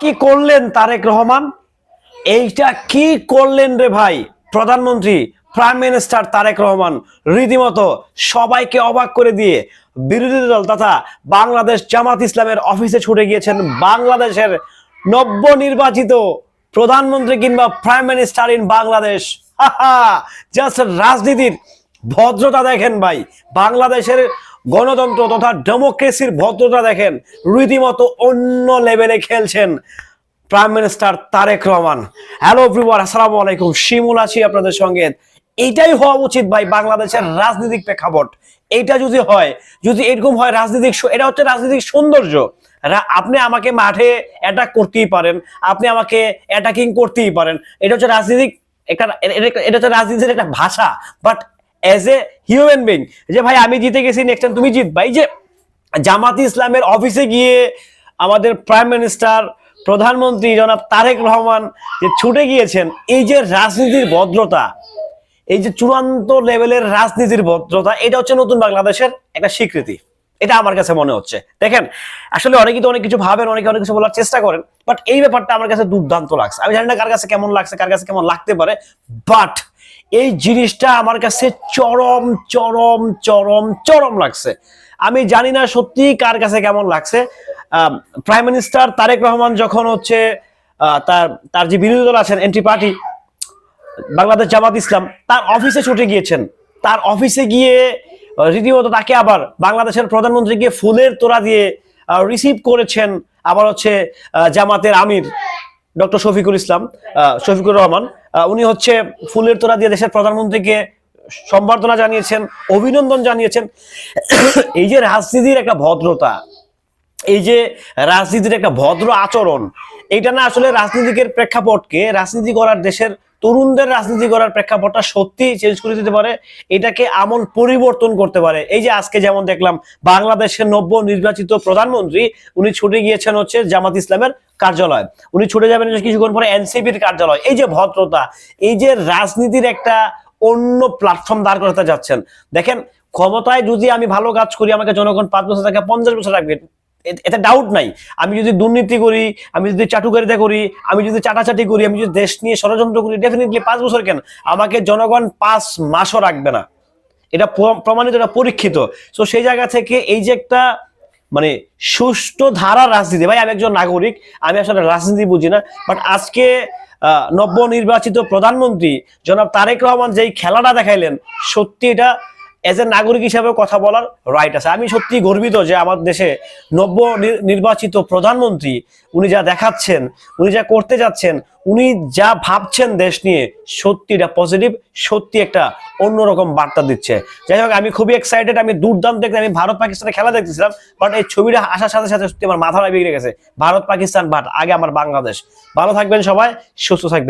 কি করলেন তারেক রহমান? এইটা কি করলেন রে ভাই? প্রধানমন্ত্রী প্রাইম মিনিস্টার তারেক রহমান রীতিমতো সবাইকে অবাক করে দিয়ে বিরোধী দল তথা বাংলাদেশ জামাত ইসলামের অফিসে ছুটে গিয়েছেন বাংলাদেশের নব্য নির্বাচিত প্রধানমন্ত্রী কিংবা prime minister in Bangladesh. Just রাজনীতির ভদ্রতা দেখেন ভাই। বাংলাদেশের গণতন্ত্র তথা ডেমোক্রেসির ভদ্রতা দেখেন, রীতিমতো অন্য লেভেলে খেলছেন prime minister Tarique Rahman. Hello everyone আসসালামু আলাইকুম। শিমুল আছি আপনাদের সঙ্গে। এইটাই হওয়া উচিত ভাই বাংলাদেশের রাজনৈতিক প্রেক্ষাপট। এইটা যদি হয়, যদি এরকম হয় রাজনৈতিক এটা হচ্ছে রাজনৈতিক সৌন্দর্য। আপনি আমাকে মাঠে অ্যাটাক করতেই পারেন, আপনি আমাকে অ্যাটাকিং করতেই পারেন। এটা হচ্ছে রাজনৈতিক একটা এটা হচ্ছে রাজনীতির একটা ভাষা। But as a human being যে ভাই, আমি জিতে গেছি নেক্সট টাইম তুমি জিতবা এই যে জামাত ইসলামের অফিসে গিয়ে আমাদের প্রাইম মিনিস্টার প্রধানমন্ত্রী জনাব তারেক রহমান যে ছুটে গিয়েছেন, এই যে রাজনীতির ভদ্রতা, এই যে চূড়ান্ত লেভেলের রাজনীতির ভদ্রতা, এটা হচ্ছে নতুন বাংলাদেশের একটা স্বীকৃতি। এটা আমার কাছে মনে হচ্ছে। দেখেন, আসলে অনেকেই তো অনেক কিছু ভাবেন, অনেকে অনেক কিছু বলার চেষ্টা করেন বাট এই ব্যাপারটা আমার কাছে দুর্দান্ত লাগছে। আমি জানি না কার কাছে কেমন লাগছে, কার কাছে কেমন লাগতে পারে বাট এই জিনিসটা আমার কাছে চরম চরম চরম চরম লাগছে। আমি জানি না সত্যি কার কাছে কেমন লাগছে। প্রাইম মিনিস্টার তারেক রহমান যখন হচ্ছে তার তার যে বিরোধী দল আছেন এন্ট্রি পার্টি বাংলাদেশ জামাত ইসলাম, তার অফিসে ছুটে গিয়েছেন। তার অফিসে গিয়ে রীতিমতো তাকে আবার বাংলাদেশের প্রধানমন্ত্রীকে ফুলের তোড়া দিয়ে রিসিভ করেছেন আবার হচ্ছে জামাতের আমির। ডক্টর শফিকুল ইসলাম আহ, শফিকুর রহমান উনি হচ্ছে ফুলের তোড়া দিয়ে দেশের প্রধানমন্ত্রীকে সম্বর্ধনা জানিয়েছেন অভিনন্দন জানিয়েছেন। এই যে রাজনীতির একটা ভদ্রতা এই যে রাজনীতির একটা ভদ্র আচরণ এটা না আসলে রাজনীতিকের প্রেক্ষাপটকে রাজনীতি করার দেশের তরুণদের রাজনীতি করার প্রেক্ষাপটটা সত্যি চেঞ্জ করে দিতে পারে এটাকে আমল পরিবর্তন করতে পারে। এই যে আজকে যেমন দেখলাম বাংলাদেশের নব্য নির্বাচিত প্রধানমন্ত্রী উনি ছুটে গিয়েছেন হচ্ছে জামাত ইসলামের কার্যালয়। উনি ছুটে যাবেন কিছুক্ষণ পরে এনসিপির কার্যালয়। এই যে ভদ্রতা, এই যে রাজনীতির একটা অন্য প্ল্যাটফর্ম দাঁড় করাতে যাচ্ছেন। দেখেন, ক্ষমতায় যদি আমি ভালো কাজ করি, আমাকে জনগণ পাঁচ বছর থেকে পঞ্চাশ বছর রাখবে এতে ডাউট নাই। আমি যদি দুর্নীতি করি, আমি যদি চাটুকারিতা করি, আমি যদি চাটাচাটি করি, আমি যদি দেশ নিয়ে ষড়যন্ত্র করি ডেফিনেটলি পাঁচ বছর কেন? আমাকে জনগণ পাঁচ মাসও রাখবে না। এটা প্রমাণিত, এটা পরীক্ষিত। সো সেই জায়গা থেকে এই যে একটা মানে সুষ্ঠু ধারা রাজনীতি। ভাই, আমি একজন নাগরিক, আমি আসলে রাজনীতি বুঝি না বাট আজকে নব্য নির্বাচিত প্রধানমন্ত্রী জনাব তারেক রহমান যেই খেলাটা দেখাইলেন, সত্যি এটা এজ এ নাগরিক হিসাবে কথা বলার রাইট আছে। আমি সত্যি গর্বিত যে আমার দেশে নব্য নির্বাচিত প্রধানমন্ত্রী, উনি যা দেখাচ্ছেন, উনি যা করতে যাচ্ছেন, উনি যা ভাবছেন দেশ নিয়ে সত্যি এটা পজিটিভ সত্যি একটা অন্যরকম বার্তা দিচ্ছে। যাই হোক, আমি খুবই এক্সাইটেড আমি দুর্দান্ত দেখতে আমি ভারত পাকিস্তানের খেলা দেখতেছিলাম বাট এই ছবিটা আসার সাথে সাথে সত্যি আমার মাথাটা বিগড়ে গেছে। ভারত পাকিস্তান বাট আগে আমার বাংলাদেশ। ভালো থাকবেন সবাই, সুস্থ থাকবেন।